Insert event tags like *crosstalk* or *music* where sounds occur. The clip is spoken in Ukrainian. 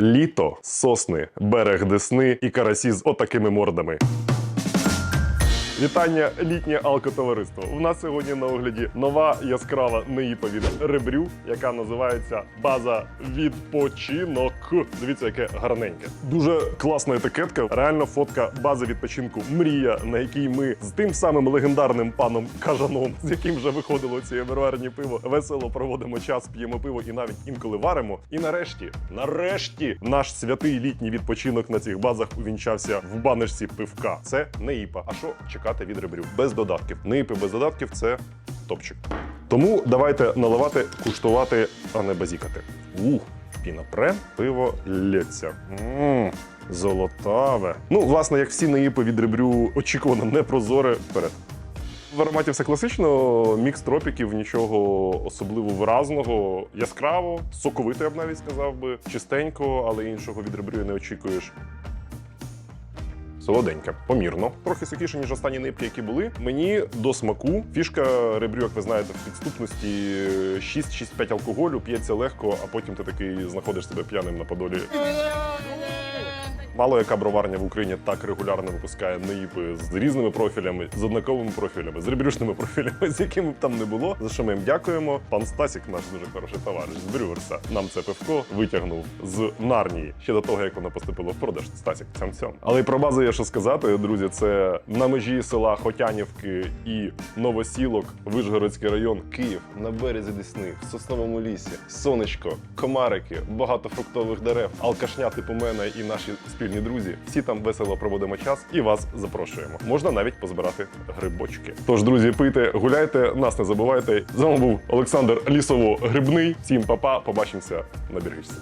Літо, сосни, берег Десни і карасі з отакими мордами. Вітання літнє алкотовариство. У нас сьогодні на огляді нова яскрава неїпа від ребрю, яка називається база відпочинок. Дивіться, яке гарненьке. Дуже класна етикетка. Реально фотка бази відпочинку Мрія, на якій ми з тим самим легендарним паном Кажаном, з яким вже виходило ці еберварні пиво, весело проводимо час, п'ємо пиво і навіть інколи варимо. І нарешті, нарешті, наш святий літній відпочинок на цих базах увінчався в баночці пивка. Це неїпа. А що чекати від ребрю? Без додатків. Неїпи без додатків це топчик. Тому давайте наливати, куштувати, а не базікати. Ух, пінопре, пиво лється. Мм, золотаве. Ну, власне, як всі наїпи від ребрю, очікувано непрозоре вперед. В ароматі все класично, мікс тропіків, нічого особливо виразного, яскраво, соковито, я б навіть сказав би, чистенько, але іншого від ребрю не очікуєш. Солоденьке, помірно, трохи сухіше, ніж останні нипки, які були. Мені до смаку. Фішка ребрю, як ви знаєте, в підступності 6-6-5 алкоголю, п'ється легко, а потім ти такий знаходиш себе п'яним на подолі. Мало яка броварня в Україні так регулярно випускає наїпи з різними профілями, з однаковими профілями, з ребрюшними *laughs* профілями, з якими б там не було. За що ми їм дякуємо. Пан Стасік, наш дуже хороший товариш з Брюверса, нам це пивко витягнув з Нарнії ще до того, як воно поступило в продаж. Стасік цям цьом. Але й про базу є що сказати, друзі. Це на межі села Хотянівки і Новосілок, Вишгородський район, Київ, на березі Десни, в сосновому лісі, сонечко, комарики, багато фруктових дерев, алкашня типу мене і наші спільні друзі. Всі там весело проводимо час і вас запрошуємо. Можна навіть позбирати грибочки. Тож, друзі, пийте, гуляйте, нас не забувайте. З вами був Олександр Лісово Грибний. Всім па-па, побачимося на біргичці.